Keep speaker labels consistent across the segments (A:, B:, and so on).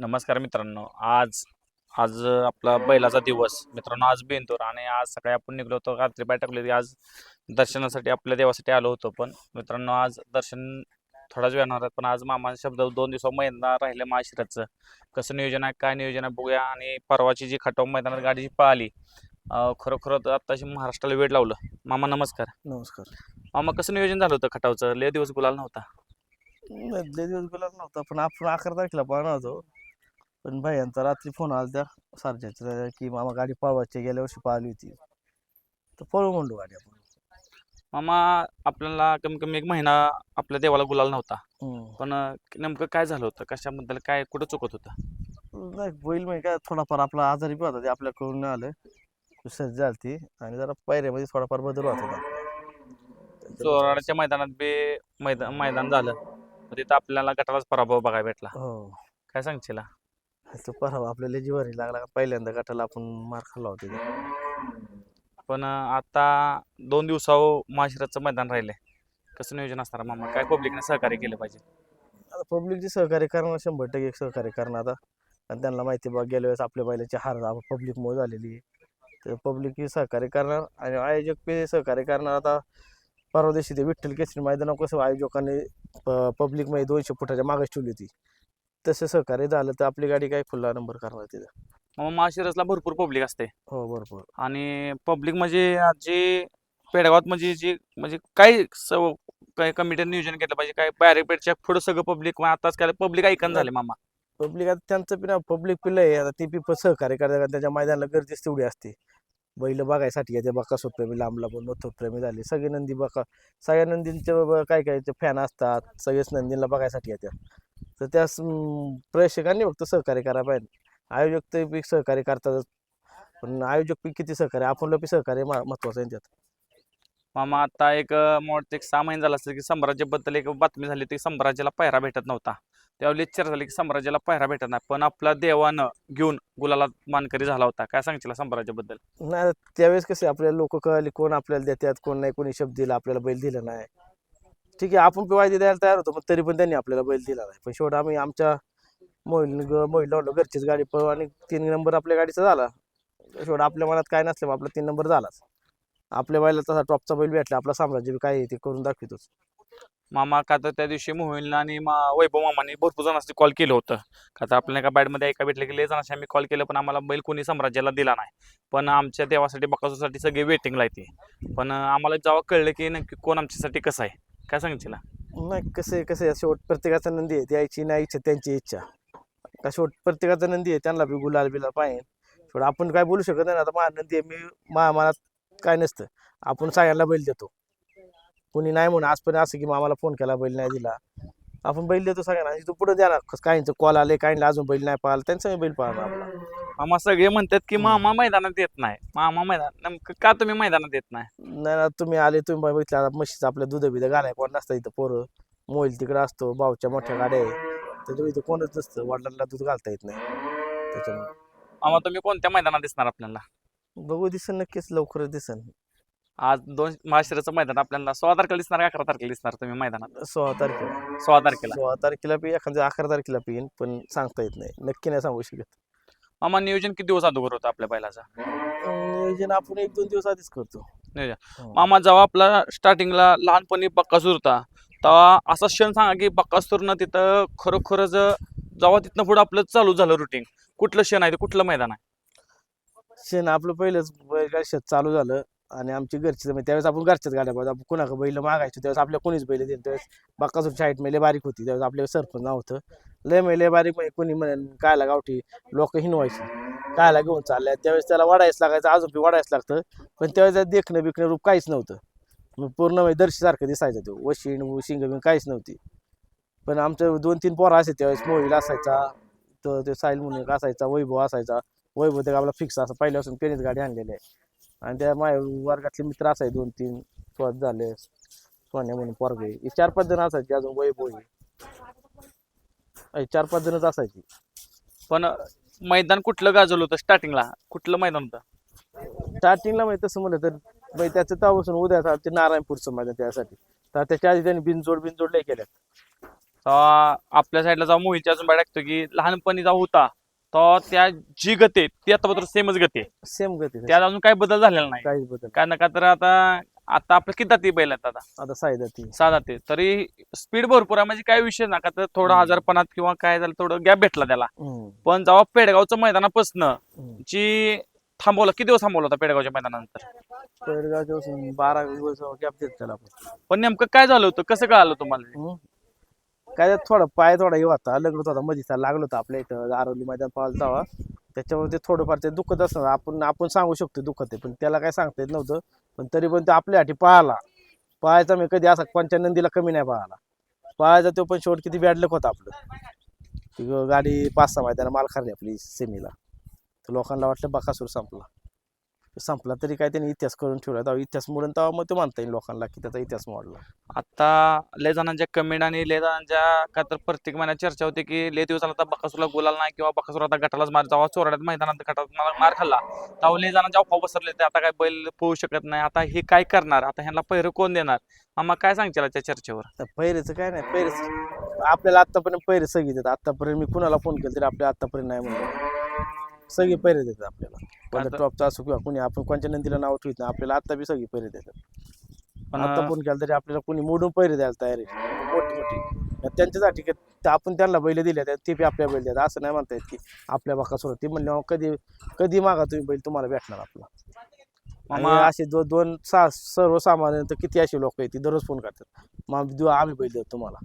A: नमस्कार मित्रांनो. आज आज आपला बैलाचा दिवस. मित्रांनो आज बेंतूर आणि आज सकाळी आपण निघलो होतो रात्री बाय टाकली होती. आज दर्शनासाठी आपल्या देवासाठी आलो होतो पण मित्रांनो आज दर्शन थोडाच वेळ होणार पण आज मामाचा शब्द दोन दिवस मैदान राहिले माशिराचं. कसं नियोजन आहे काय नियोजन आहे बघूया. आणि परवाची जी खटाव मैदानात गाडी जी पळाली खरोखर आत्ताशी महाराष्ट्राला वेळ लावलं. मामा नमस्कार.
B: नमस्कार.
A: मामा कसं नियोजन झालं होतं खटावचं? लय दिवस गुलाल नव्हता.
B: लय दिवस गुलाब नव्हता पण आपण अकरा तारखेला पाहणार होतो. पण भाई रात्री फोन आला त्या सारख्याच्या की मामा गाडी पळवायची गेल्या वर्षी पाहिली होती. तर पळू म्हणलो गाडी आपण.
A: मामा आपल्याला कमी कमी एक महिना आपल्या देवाला गुलाल नव्हता.
B: हम्म.
A: पण अं, नेमकं काय झालं होतं? कशाबद्दल काय कुठं चुकत होतं?
B: नाही बैल म्हणजे काय थोडाफार आपला आजारी बी होता ते आपल्याकडून नाही आलं. सर्दी झाली ती आणि जरा पायऱ्यामध्ये थोडाफार बदल होत होता.
A: चोराड्याच्या मैदानात बी मैदान मैदान झालं. मग तिथं आपल्याला गटालाच पराभव बघायला भेटला.
B: हो.
A: काय सांगशील?
B: तो परावा आपल्याला जिवारी लागला का पहिल्यांदा गटाला आपण मार खाल्ला होता.
A: पण आता दोन दिवसावर माशिराचं मैदान राहिले कसं नियोजन असणार मामा? काय पब्लिकने सहकार्य केलं पाहिजे?
B: आता पब्लिकची सहकार्य करणार शंभर टक्के सहकार्य करणार आता. आणि त्यांना माहिती बा गेल्या वेळेस आपल्या बैलाची हार पब्लिकमुळे झालेली आहे. तर पब्लिक सहकार्य करणार आणि आयोजक बी सहकार्य करणार. आता परवा दिवशी ते विठ्ठल केसरी मैदानावर कसं आयोजकांनी पब्लिकमध्ये दोनशे फुटाच्या मागच ठेवली होती. तसं सहकार्य झालं तर आपली गाडी काय खुल्ला नंबर करणार तिथं.
A: मामा माशिरसला भरपूर पब्लिक असते.
B: हो भरपूर.
A: आणि पब्लिक म्हणजे आज जे पेडगावात म्हणजे जी म्हणजे काय सव काय कमिटी नियोजन केलं पाहिजे काय बॅरिपेडच्या पुढं सगळं पब्लिक आताच काय पब्लिक ऐकन झाले मामा.
B: पब्लिक आता त्यांचं ना पब्लिक पिल्लं आहे. आता ती बी प- सहकार्य करतात कारण त्याच्या मैदानाला गर्दीच तेवढी असते. बैल बघायसाठी येते बकासूर प्रेमी लांबला पण मथुर प्रेमी झाले. सगळे नंदी बका सगळ्या नंदींचे ब- काय काय फॅन असतात. सगळेच नंदींना बघायसाठी येतात तर त्या प्रेक्षकांनी फक्त सहकार्य करायला पाहिजे. आयोजक ते बी सहकार्य करतातच. पण आयोजक बी किती सहकार्य आपण बी सहकार्य महत्वाचं आहे त्यात.
A: मामा आता एक वाटतं एक सहा महिने झाला असेल की साम्राज्याबद्दल एक बातमी झाली की साम्राज्याला पायरा भेटत नव्हता. त्यावेळी चर्चा झाली की साम्राज्याला पायरा भेटत नाही. पण आपला देवानं घेऊन गुलाला मानकरी झाला होता. काय सांगशील साम्राज्याबद्दल
B: नाही त्यावेळेस कसे आपल्याला लोक कळले कोण आपल्याला देतात कोण नाही कोणी शब्द दिला आपल्याला बैल दिला नाही. ठीक आहे आपण वायदे द्यायला तयार होतो पण तरी पण त्यांनी आपल्याला बैल दिला नाही. पण शेवट आम्ही आमच्या मोहिल मोहिल लावलो घरचीच गाडी पळू आणि तीन नंबर आपल्या गाडीचा झाला. शेवट आपल्या मनात काय नसलं आपला तीन नंबर झालाच. आपल्या बैला तसा टॉपचा बैल भेटला आपला साम्राज्य बी काय आहे ते करून दाखवितोच.
A: मामा का तर त्या दिवशी मोहिलनं आणि मा वैभव मामाने भरपूर जणांना कॉल केलं होतं. का तर आपल्याला एका बॅटमध्ये एका भेटलं की लय जणांशी आम्ही कॉल केलं पण आम्हाला बैल कोणी साम्राज्याला दिला नाही. पण आमच्या देवासाठी बकासूसाठी सगळे वेटिंगला येते पण आम्हाला जेव्हा कळलं की नक्की कोण आमच्यासाठी कसं आहे काय सांगशील
B: नाही कसं आहे कसं आहे शेवट प्रत्येकाचा नंदी आहे त्याची नाही इच्छा त्यांची इच्छा. का शेवट प्रत्येकाचा नंदी आहे त्यांना बी गुलाल बिलाल पाहिजे. शेवट आपण काय बोलू शकत नाही ना आता माझा नंदी आहे मी मा मनात काय नसतं. आपण सगळ्यांना बैल देतो. कोणी नाही म्हणून आजपर्यंत असं की मामाला फोन केला बैल नाही दिला. आपण बैल देतो सगळ्यांना तू पुढे द्या ना काहींचं कॉल आले काहींना अजून बैल नाही पाहिला त्यांचा बैल पाहणार आपला.
A: मामा सगळे म्हणतात की. मामा मैदानात येत नाही. मामा मैदान नेमकं का तुम्ही मैदानात येत नाही?
B: नाही ना तुम्ही आले तुम्ही बघितलं आता म्हशीचं आपल्या दूध बिध घालाय कोण नसतं इथं पोरं. मोईल तिकडं असतो भाऊच्या मोठ्या गाड्या आहे. त्याच्यामुळे इथं कोणच नसतं वडिलांना दूध घालता येत नाही. त्याच्यामुळे.
A: मामा तुम्ही कोणत्या मैदानात दिसणार आपल्याला?
B: बघू दिसन नक्कीच लवकरच दिसन.
A: आज दोन महाशिराचं मैदान आपल्याला सोळा तारखेला दिसणार का अकरा तारखेला दिसणार तुम्ही मैदानात?
B: सोळा तारखेला.
A: सोळा तारखेला.
B: सोळा तारखेला बी एखाद्या अकरा तारखेला येईन पण सांगता येत नाही. नक्की नाही सांगू शकत.
A: मामा नियोजन किती दिवस अगोदर होतं आपल्या बैलाचा
B: नियोजन आपण एक दोन दिवस आधीच करतो
A: नियोजन.
B: हो.
A: मामा जेव्हा आपला स्टार्टिंगला लहानपणी बक्कासूर होता तेव्हा असा क्षण सांगा की बक्कासूरनं तिथं खरोखरच जेव्हा तिथनं पुढं आपलं चालू झालं रुटीन कुठलं क्षण आहे ते कुठलं मैदान आहे
B: शेण आपलं पहिलंच बैलगाडी शेत चालू झालं आणि आमची घरची जमीन त्यावेळेस आपण घरच्याच गाड्या पाहतो. आपण कुणाकडे बैल मागायचो त्यावेळेस आपल्या कोणीच बैल देईल त्यावेळेस बाकासूर शाईट मेले बारीक होती. त्यावेळेस आपल्या सरपंच नव्हतं लय मेले बारीक म्हणजे कोणी म्हणे कायला गावठी लोक हिनवायची. कायला घेऊन चालल्या. त्यावेळेस त्याला वाढायच लागायचं अजून बी वाढायच लागतं. पण त्यावेळेस देखणं बिकणं रूप काहीच नव्हतं. मग पूर्ण म्हणजे दर्शीसारखं दिसायचं तो. वशिण शिंग बिंग काहीच नव्हती. पण आमचं दोन तीन पोरं असे त्यावेळेस. मोहिल असायचा तो ते साहिल म्हणून असायचा वैभव असायचा. वैभव ते आपला फिक्स असं. पहिल्यापासून पेनीच गाडी आणलेली आहे आणि त्या माझ्या वर्गातले मित्र असायचे दोन तीन स्वत झाले. सोन्या म्हणून पोरगे हे चार पाच जण असायचे अजून वैभव हे. चार पाच जणच असायची.
A: पण मैदान कुठलं गाजवलं होतं स्टार्टिंगला? कुठलं मैदान होतं?
B: स्टार्टिंगला माहिती तसं म्हणलं तर बाई त्याचं तेव्हापासून उद्या ते नारायणपूरचं मैदान त्यासाठी. तर त्याच्या आधी त्यांनी बिनजोड बिनजोड लय केल्यात.
A: तेव्हा आपल्या साईडला जेव्हा मोहितच्या अजून बाहेर टाकतो की लहानपणी जेव्हा होता. तेव्हा त्या जी गती आहे, ती आता बरोबर सेमच गती. आहे.
B: सेम गती
A: त्यात अजून काही बदल झालेला नाही.
B: काहीच बदल
A: कारण का तर आता आता आपल्या किती जाती बैल आहेत आता?
B: आता साईदा ती
A: सहा जाते. तरी स्पीड भरपूर आहे म्हणजे काही विषय ना का तर थोडं. आजारपणात किंवा काय झालं थोडं गॅप भेटला त्याला. पण जेव्हा पेडगावचं मैदानापासनं. जी थांबवलं किती दिवस थांबवलं होता पेडगावच्या मैदानानंतर?
B: पेडगावच्या बारा दिवस गॅप देत त्याला आपण
A: पण नेमकं काय झालं होतं? कसं कळालं तुम्हाला?
B: हम्म. काय त्यात थोडा पाय थोडा हे होता लग्न होता मध्ये लागलो होता आपल्या इथं आरवली मैदान पाहिलं तेव्हा. त्याच्यावर ते थोडंफार ते दुखत असणार आपण आपण सांगू शकतो दुखत आहे पण त्याला काय सांगता येत नव्हतं. पण तरी पण ते आपल्यासाठी पाहला. पाहायचा मी कधी असा पंचानंदीला कमी नाही पाहला पाहायचा तो पण शेवट किती बॅडलक होता आपलं. गाडी पाच सहा मैदाना माल खाल्ली आपली सेमीला तर लोकांना वाटलं बकासूर संपला. संपला तरी काय त्यांनी इतिहास करून ठेवला. तेव्हा इतिहास मोडून तेव्हा मग ते म्हणता येईल लोकांना की त्याचा इतिहास मोडला.
A: आता लय जणांच्या कमेंट आणि लय जणांच्या का तर प्रत्येक महिन्यात चर्चा होते की लय दिवस झाला आता बकासूरला गुलाल नाही किंवा बकासूर आता गटालाच मार जावा चोरड्यात मैदानात गटात मार खाल्ला. तेव्हा लय जणांच्या अफवा बसरले ते आता काय बैल पोहू शकत नाही. आता हे काय करणार? आता ह्यांना पहिरं कोण देणार? आम्हा काय सांगशील त्या चर्चेवर?
B: तर पैरेचं काय नाही. पैरेच आपल्याला आतापर्यंत पैरे सगळी देतात. आतापर्यंत मी कुणाला फोन केला तरी आपल्या आतापर्यंत नाही म्हणलं सगळे पैरे देतात आपल्याला.
A: आता-
B: पण टॉपचा असो किंवा कुणी आपण कोणत्या नंदीला नाव ठेवत नाही आपल्याला आता बी सगळी पैरे देतात.
A: पण
B: आता फोन केला तरी आपल्याला कुणी मोडून पैरे द्यायला तयार आहे. मोठी मोठी. त्यांच्यासाठी का- ते आपण त्यांना बैल दिले आहेत ते बी आपल्या बैल देतात. असं नाही म्हणता येत की आपल्या बाका ते म्हणले कधी कधी मागा तुम्ही बैल? तुम्हाला भेटणार आपला. आणि
A: मामा
B: असे दो दोन सा सर्वसामान्य तर किती असे लोक आहेत ती दररोज फोन करतात. मग देऊ आम्ही बैल देतो तुम्हाला.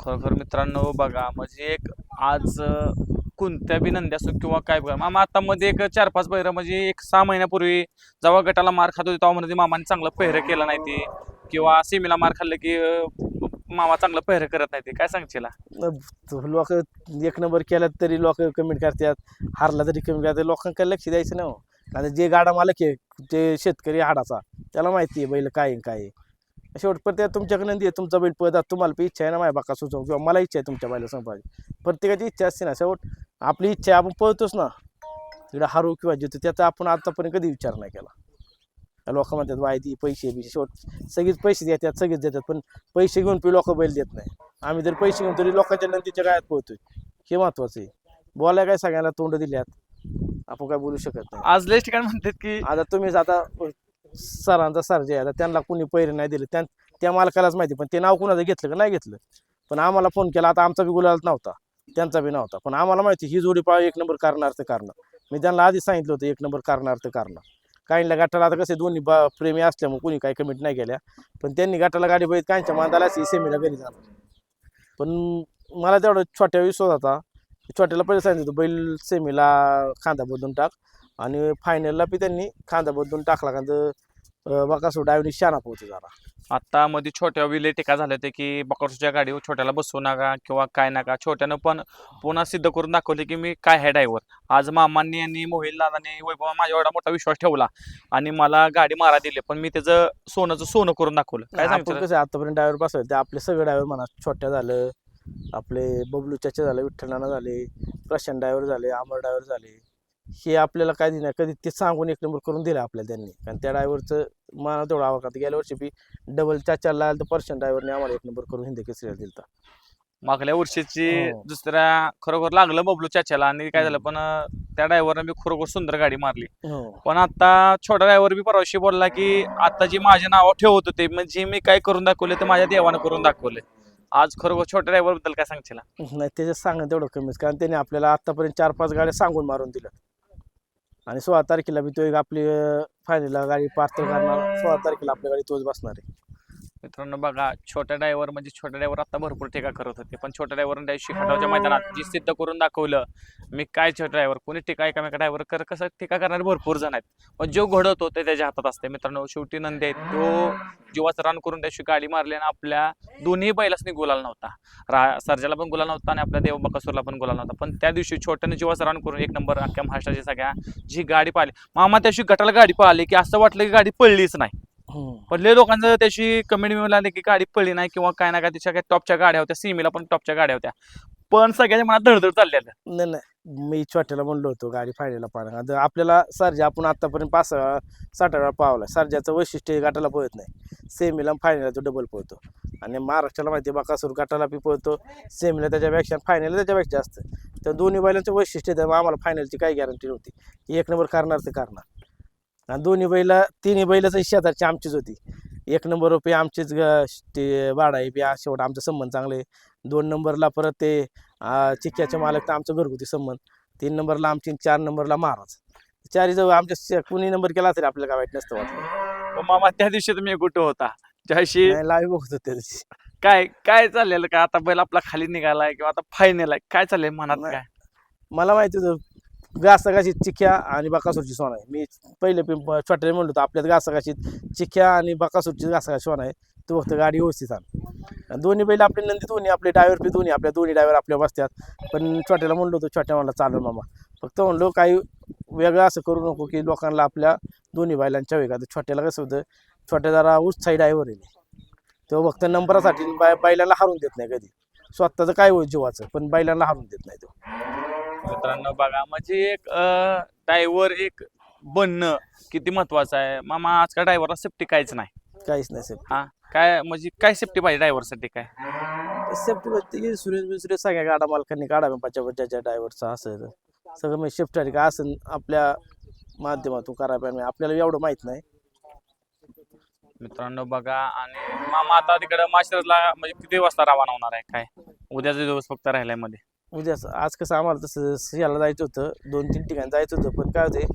A: खरोखर मित्रांनो बघा म्हणजे एक आज अं, कोणत्या बी नंदी असो किंवा काय बघा. मामा आता मध्ये एक चार पाच पहिरं म्हणजे एक सहा महिन्यापूर्वी जेव्हा गटाला मार खात होते तेव्हा म्हणजे मामाने चांगलं पहिरं केलं नाही ते. किंवा सेमीला मार खाल्लं की अं, मामा चांगलं पहिरं करत नाही ते. काय सांगशील
B: लोक एक नंबर केला तरी लोक कमेंट करतात. हारला तरी कमेंट करतात. लोकांकडे लक्ष द्यायचं ना हो. कारण जे गाडा मालक आहे ते शेतकरी हाडाचा त्याला माहिती आहे बैल काय आहे, काय आहे. शेवट प्रत्येक तुमच्याकडे नंदी आहे तुमचा बैल पळतात. तुम्हाला पण इच्छा आहे ना माझ्या बाका सुचव किंवा मला इच्छा आहे तुमच्या बैला संपायची प्रत्येकाची इच्छा असते ना. शेवट आपली इच्छा आहे आपण पळतोच ना. इकडे हारू किंवा जितो त्याचा आपण आतापर्यंत कधी विचार नाही केला. लोक म्हणतात वायदी पैसे बिशे शेवट सगळीच पैसे देतात सगळेच देतात पण पैसे घेऊन पी लोक बैल देत नाही. आम्ही जर पैसे घेऊन तरी लोकांच्या नंदीच्या गायात पोहतोय हे महत्वाचं आहे. बोलाय काय सगळ्यांना तोंड दिल्यात? आपण काय बोलू शकत नाही.
A: आज लयच ठिकाणी म्हणतात की
B: आता तुम्हीच आता सरांचा सर जे आता त्यांना कुणी पैरे नाही दिले. त्या त्या मालकालाच माहिती पण ते नाव कुणाचं घेतलं का नाही घेतलं? पण आम्हाला फोन केला आता आमचा बी गुलाल नव्हता. त्यांचा बी नव्हता. पण आम्हाला माहिती ही जोडी पाळ एक नंबर कारणार्थ तर करणार. मी त्यांना आधीच सांगितलं होतं एक नंबर कारणार्थ तर करणार. काहींना गटाला आता कसे दोन्ही बा प्रेमी असल्यामुळे कुणी काही कमेंट नाही केल्या. पण त्यांनी गटाला गाडी बघित काहींच्या मांदाला असे सेमीला घरी जाणार. पण मला तेवढं छोट्या विश्वास होता. छोट्याला पहिले सांगितलं होतं बैल सेमीला खांदा बदलून टाक. आणि फायनलला बी त्यांनी खांदा बदलून टाकला. कारण बकासूर डायवनी शाना पोहोचू जरा.
A: आता मध्ये छोट्या विले टीका झाले होते की बकरसूच्या गाडीवर छोट्याला बसवू नका किंवा काय नका. छोट्यानं पण पुन्हा सिद्ध करून दाखवले की मी काय आहे ड्रायव्हर. आज मामांनी आणि मोहिल दादाने वैभव माझ्या एवढा मोठा विश्वास ठेवला आणि मला गाडी मारा दिली पण मी त्याचं सोनंचं सोनं करून दाखवलं. काय
B: आपण
A: सांगतो
B: कसं आतापर्यंत ड्रायव्हर बसवले ते आपले सगळे ड्रायव्हर म्हणा छोट्या झालं आपले बबलू चाचा झाले विठ्ठल नाना झाले प्रशांत ड्रायव्हर झाले अमर ड्रायव्हर झाले. हे आपल्याला काय दिलं कधी ते सांगून एक नंबर करून दिलं आपल्याला त्यांनी. कारण त्या ड्रायव्हरचं मला तेवढा आवडतं गेल्या वर्षी बी डबल चाचाला आलं तर पर्शन ड्रायव्हरने आम्हाला एक नंबर करून हिंदी केसरीला दिलता.
A: मागल्या वर्षीची
B: हो.
A: दुसऱ्या खरोखर लागलं बबलू चाच्याला आणि काय झालं पण त्या ड्रायव्हरनं मी खरोखर सुंदर गाडी मारली.
B: हो.
A: पण आता छोटा ड्रायव्हर बी परवाशी बोलला की आता जी माझे नाव ठेवत होते म्हणजे मी काय करून दाखवले ते माझ्या देवानं करून दाखवले. आज खरोखर छोट्या ड्रायव्हरबद्दल काय सांगशील?
B: नाही त्याच्यात सांगणं तेवढं कमीच. कारण त्यांनी आपल्याला आतापर्यंत चार पाच गाड्या सांगून मारून दिल्या. आणि सोळा तारखेला बी तो एक आपली फायनलला गाडी पार्सल करणार सोळा तारखेला आपल्या गाडी तोच बसणार आहे.
A: मित्रांनो बघा छोट्या ड्रायव्हर म्हणजे छोट्या ड्रायव्हर आता भरपूर टीका करत होते पण छोट्या ड्रायव्हर दिवशी खटावच्या मैदानात जी सिद्ध करून दाखवलं मी काय छोटा ड्रायव्हर कोणी टीका एकामेका ड्रायव्हर कर कसं टीका करणारे भरपूर जण आहेत पण जो घडवतो ते त्याच्या हातात असते. मित्रांनो शेवटी नंदी आहेत तो जीवाचं रान करून त्याशी गाडी मारली आणि आपल्या दोन्ही बैलासनी गुलाल नव्हता. रा सर्जाला पण गुलाल नव्हता आणि आपल्या देव बकासूरला पण गुलाल नव्हता. पण त्या दिवशी छोट्याने जीवाचं रान करून एक नंबर अख्ख्या महाराष्ट्राची सगळ्या जी गाडी पाहिली मामा त्या दिवशी गटाला गाडी पाहिली की असं वाटलं की गाडी पडलीच नाही. पण लय लोकांचं त्याची कमेंट मिळाली की गाडी पडली नाही किंवा काय ना काय त्याच्या काही टॉपच्या गाड्या होत्या सीमेला पण टॉपच्या गाड्या होत्या. पण सगळ्याच्या मनात धडधड चाललेलं.
B: नाही नाही. मी छोट्याला म्हणलो होतो गाडी फायनलला पाहणं आपल्याला सर्जा आपण आतापर्यंत पाच साठ वेळा पावला. सर्जाचं वैशिष्ट्य हे गटाला पळत नाही. सेमीला फायनलला तो डबल पळतो. आणि महाराष्ट्राला माहिती आहे बकासूर गटाला बी पळतो. सेमीला त्याच्यापेक्षा फायनलला त्याच्यापेक्षा जास्त. तर दोन्ही बैलांचं वैशिष्ट्य त्यामुळे आम्हाला फायनलची काही गॅरंटी नव्हती. एक नंबर करणार ते करणार. आणि दोन्ही बैला तिन्ही बैलाचं शेजारची आमचीच होती. एक नंबर रुपये आमचेच ते वाडा आहे बी शेवट आमचे संबंध चांगले दोन नंबरला परत ते चिक्क्याचे मालक तर आमचं घरगुती संबंध. तीन नंबरला आमची चार नंबरला महाराज. चारी जवळ आमच्या कुणी नंबर केला तरी आपल्याला काय वाईट नसतं वाटलं
A: पण मामा त्या दिवशी तुम्ही कुठं होता? ज्याशी
B: नाही लाईव्ह बघत होते.
A: काय काय चाललेलं? का आता बैल आपला खाली निघालाय किंवा आता फायनल आहे? काय चाललंय मनात. काय?
B: मला माहिती होतं घासाघाशीत चिख्या आणि बकासूरची सोन आहे. मी पहिले पिंप छोट्याने म्हणलो होतो आपल्यात घासाघाशीत चिख्या आणि बकासूरची घासाघाशी सोन आहे. तो फक्त गाडी व्यवस्थित आण. आणि दोन्ही बैल आपले नंदी दोन्ही आपले डायव्हर पी दोन्ही आपल्या दोन्ही डायव्हर आपल्या बसतात पण छोट्याला म्हणलो होतो छोट्या म्हणला चालेल मामा. फक्त म्हणलो काही वेगळं असं करू नको की लोकांना आपल्या दोन्ही बैलांच्या वेगळा छोट्याला कसं होतं छोट्या जरा उत्साही डायव्हर आहे तो फक्त नंबरासाठी बाय बैलांना हरून देत नाही कधी. स्वतःचं काय होईल जीवाचं पण बैलांना हारून देत नाही तो.
A: मित्रांनो बघा म्हणजे एक ड्रायव्हर एक बनणं किती महत्वाचं आहे. मामा आजकाल ड्रायव्हरला सेफ्टी काहीच नाही.
B: काहीच नाही सेफ्टी
A: हा काय म्हणजे काय सेफ्टी पाहिजे ड्रायव्हरसाठी काय?
B: सेफ्टी मध्ये सुरेश बिसुरेश सगळ्या गाडा मालकांनी काढावे पाच्या बच्चाच्या ड्रायव्हरचा असं आहे. सगळं म्हणजे शिफ्ट का असं आपल्या माध्यमातून करायला पाहिजे आपल्याला एवढं माहीत नाही.
A: मित्रांनो बघा आणि मामा आता तिकडे माशिरसला म्हणजे किती वाजता रवाना होणार आहे काय? उद्याचा दिवस फक्त राहिलायमध्ये
B: उद्याच आज कसं आम्हाला तसं याला जायचं होतं. दोन तीन ठिकाणी जायचं होतं. पण काय होते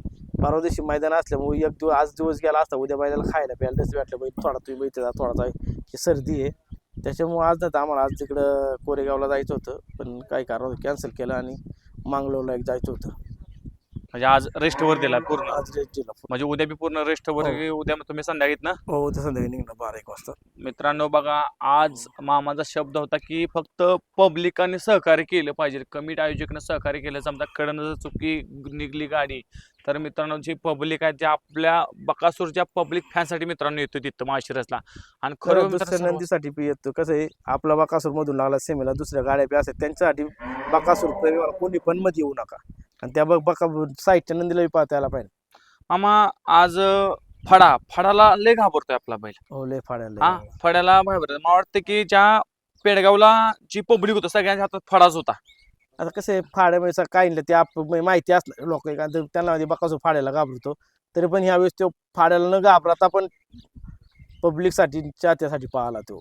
B: परवा दिवशी मैदान असल्यामुळे एक दिवस आज दिवस गेला असता उद्या मैदानाला खायला प्यायला तसं वाटलं बाई थोडा तुम्ही बैठे जा थोडा ही सर्दी आहे. त्याच्यामुळं आज नाही आम्हाला आज तिकडं कोरेगावला जायचं होतं. पण काही कारण कॅन्सल केलं आणि मांगलोरला एक जायचं होतं.
A: म्हणजे आज रेस्टवर दिला पूर्ण.
B: आज रेट दिला
A: म्हणजे उद्या बी पूर्ण रेस्टवर
B: हो.
A: उद्या तुम्ही संध्याकाळीत ना?
B: हो उद्या संध्याकाळी निघणार बारा एक वाजता.
A: मित्रांनो बघा आज मामाचा शब्द होता की फक्त पब्लिकाने सहकार्य केलं पाहिजे. कमिटी आयोजकांना सहकार्य केलं. समजा कडनं जर चुकी निघली गाडी तर मित्रांनो जी पब्लिक आहे जे आपल्या बकासूरच्या पब्लिक फॅनसाठी मित्रांनो येतो तिथं माशिरसला आणि खरं मित्रांनो
B: दुसऱ्या नंदीसाठी पी येतो. कसं आहे आपला बकासूर मधून लागला सेमीला दुसऱ्या गाड्या बी असतात त्यांच्यासाठी बकासूर प्रेमीवाला कोणी पण मध्ये येऊ नका. आणि त्या बघ बका साईडच्या नंदीला बी पाहता यायला पाहिजे
A: मामा आज फडा. फडाला लय घाबरतोय आपला बैल.
B: हो लय फाडायला
A: हा फड्याला घाबरतोय मला वाटतं की ज्या पेडगावला जी पब्लिक होतं सगळ्यांच्या हातात फडाच होता.
B: आता कसं आहे फाड्यामध्ये काही ते आप म्हणजे माहिती असणार लोक त्यांना बकासूर फाड्याला घाबरतो. तरी पण ह्यावेळेस तो फाड्याला न घाबरता पण पब्लिकसाठी चाहत्यासाठी पाहिला तो.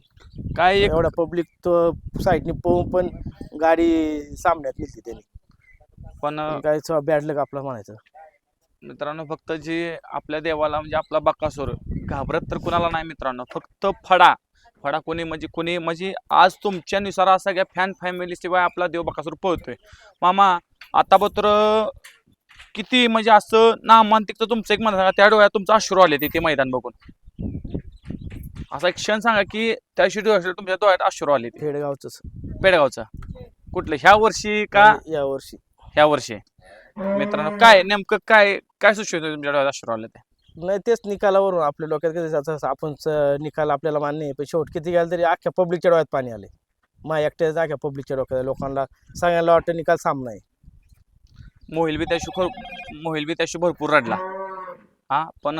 A: काय
B: एवढा पब्लिक तो साईडने पोहून पण गाडी सामन्यात नेली त्यांनी.
A: पण
B: काय बॅड लक आपलं म्हणायचं.
A: मित्रांनो फक्त जे आपल्या देवाला म्हणजे आपला बकासूर घाबरत तर कुणाला नाही मित्रांनो फक्त फडा. फडा कोणी म्हणजे कोणी म्हणजे आज तुमच्यानुसार असा सगळ्या फॅन फॅमिली शिवाय आपला देव बकासूर पळतोय. मामा आता पत्र किती म्हणजे असं नामांतिक तर तुमचं एक म्हणा सांगा त्या डोळ्यात तुमचं अश्रू आले ते मैदान बघून. असा एक क्षण सांगा की त्या डोळ्यात तुमच्या डोळ्यात अश्रू आले ते
B: खेडेगावच
A: पेडगावचा. कुठलं? ह्या वर्षी का?
B: या वर्षी.
A: ह्या वर्षी? मित्रांनो काय नेमकं काय काय सुचवत तुमच्या डोळ्यात अश्रू आले ते?
B: नाही तेच निकालावरून आपल्या डोक्यात जातं, आपण निकाल आपल्याला मान्य आहे पण शेवट किती गेलं तरी अख्ख्या पब्लिकच्या डोळ्यात पाणी आले मा एकट्याच अख्ख्या पब्लिकच्या डोक्यात. लोकांना सगळ्यांना वाटतं निकाल सामना आहे.
A: मोहिल बी त्याशी मोहिल बी त्याशी भरपूर रडला. हा पण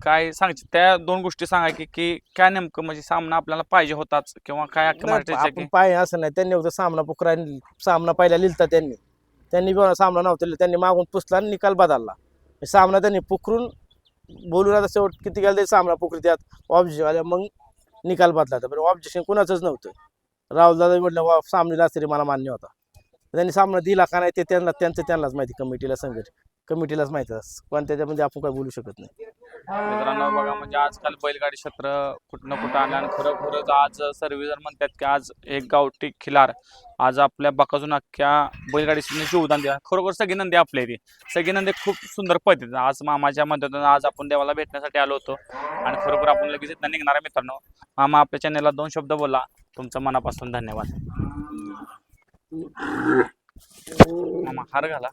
A: काय सांगायचं त्या दोन गोष्टी सांगा की की काय नेमकं म्हणजे सामना आपल्याला पाहिजे होताच किंवा काय
B: पाय असं नाही. त्यांनी सामना पुकरा सामना पहिला लिहिलता त्यांनी. त्यांनी बी सामना नव्हता त्यांनी मागून पुसला आणि निकाल बदलला. सामना त्यांनी पुकरून बोलून आता शेवट किती गेलं तरी सामना पुकरी त्यात. ऑब्जेक्शन आल्या मग निकाल बदलायचा बरं ऑब्जेक्शन कुणाचंच नव्हतं. राहुल दादा म्हटलं वा सामनेला तरी मला मान्य होता. त्यांनी सामना दिला का नाही ते त्यांना त्यांचं त्यांनाच माहिती कमिटीला संघट कमिटीलाच माहिती असं. पण त्याच्यामध्ये आपण काय बोलू शकत नाही.
A: मित्रांनो बघा म्हणजे आजकाल बैलगाडी क्षेत्र कुठं ना कुठं आलं आणि खरोखरच आज सर्वजण म्हणतात की आज एक गावठी खिलार. आज आपल्या बकाजून अख्ख्या बैलगाडी उदाहरण खरोखर सगळी नंदी आपल्या इथे सगळी नंदी खूप सुंदर पद्धतीने आज मामाच्या मदतीनं आज आपण देवाला भेटण्यासाठी आलो होतो. आणि खरोखर आपण लगेच इथं निघणार आहे मित्रांनो. मामा आपल्या चॅनलला दोन शब्द बोला. तुमचं मनापासून धन्यवाद. मामा हार घाला.